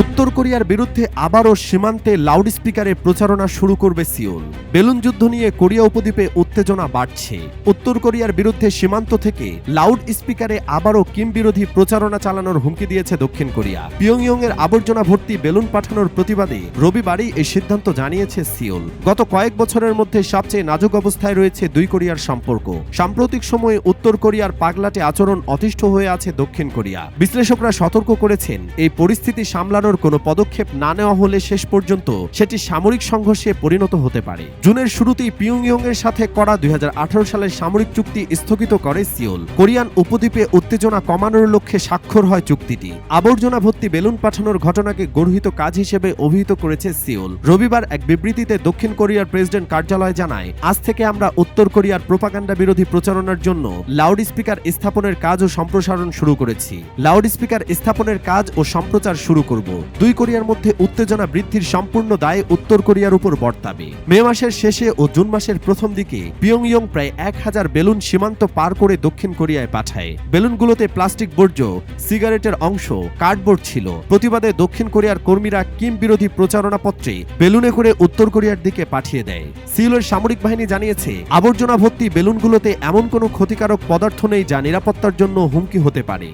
উত্তর কোরিয়ার বিরুদ্ধে আবারও সীমান্তে লাউডস্পিকারে প্রচারণা শুরু করবে সিওল। বেলুন যুদ্ধ নিয়ে কোরিয়া উপদ্বীপে উত্তেজনা বাড়ছে। উত্তর কোরিয়ার বিরুদ্ধে সীমান্ত থেকে লাউড স্পিকারে আবারও কিম বিরোধী প্রচারণা চালানোর হুমকি দিয়েছে দক্ষিণ কোরিয়া। পিয়ংইয়ং এর আবর্জনা ভর্তি বেলুন পাঠানোর প্রতিবাদে রবিবারই এই সিদ্ধান্ত জানিয়েছে সিওল। গত কয়েক বছরের মধ্যে সবচেয়ে নাজুক অবস্থায় রয়েছে দুই কোরিয়ার সম্পর্ক। সাম্প্রতিক সময়ে উত্তর কোরিয়ার পাগলাটে আচরণ অতিষ্ঠ হয়ে আছে দক্ষিণ কোরিয়া। বিশ্লেষকরা সতর্ক করেছেন, এই পরিস্থিতি সামলানোর কোনো পদক্ষেপ না নেওয়া হলে শেষ পর্যন্ত সেটি সামরিক সংঘর্ষে পরিণত হতে পারে। জুনের শুরুতেই পিয়ংইয়ং এর সাথে করা দুই সালের সামরিক চুক্তি স্থগিত করে সিওল। কোরিয়ান উপদ্বীপে উত্তেজনা কমানোর লক্ষ্যে স্বাক্ষর হয় চুক্তিটি। আবর্জনা ভর্তি বেলুন পাঠানোর ঘটনাকে গর্হিত কাজ হিসেবে অভিহিত করেছে সিওল। রবিবার এক বিবৃতিতে দক্ষিণ কোরিয়ার প্রেসিডেন্ট কার্যালয় জানায়, আজ থেকে আমরা উত্তর কোরিয়ার প্রোপাগান্ডা বিরোধী প্রচারণার জন্য লাউড স্পিকার স্থাপনের কাজ ও সম্প্রসারণ শুরু করেছি। লাউড স্পিকার স্থাপনের কাজ ও সম্প্রচার শুরু করব। দুই কোরিয়ার মধ্যে উত্তেজনা বৃদ্ধির সম্পূর্ণ দায় উত্তর কোরিয়ার উপর বর্তাবে। মে মাসের শেষে ও জুন মাসের প্রথম দিকে পিয়ংইয়ং প্রায় এক হাজার বেলুন সীমান্ত পার করে দক্ষিণ কোরিয়ায় পাঠায়। বেলুনগুলোতে প্লাস্টিক বর্জ্য, সিগারেটের অংশ, কার্ডবোর্ড ছিল। প্রতিবাদে দক্ষিণ কোরিয়ার কর্মীরা কিম বিরোধী প্রচারণা পত্রে বেলুনে করে উত্তর কোরিয়ার দিকে পাঠিয়ে দেয়। সিউলের সামরিক বাহিনী জানিয়েছে, আবর্জনা ভর্তি বেলুনগুলোতে এমন কোনো ক্ষতিকারক পদার্থ নেই যা নিরাপত্তার জন্য হুমকি হতে পারে।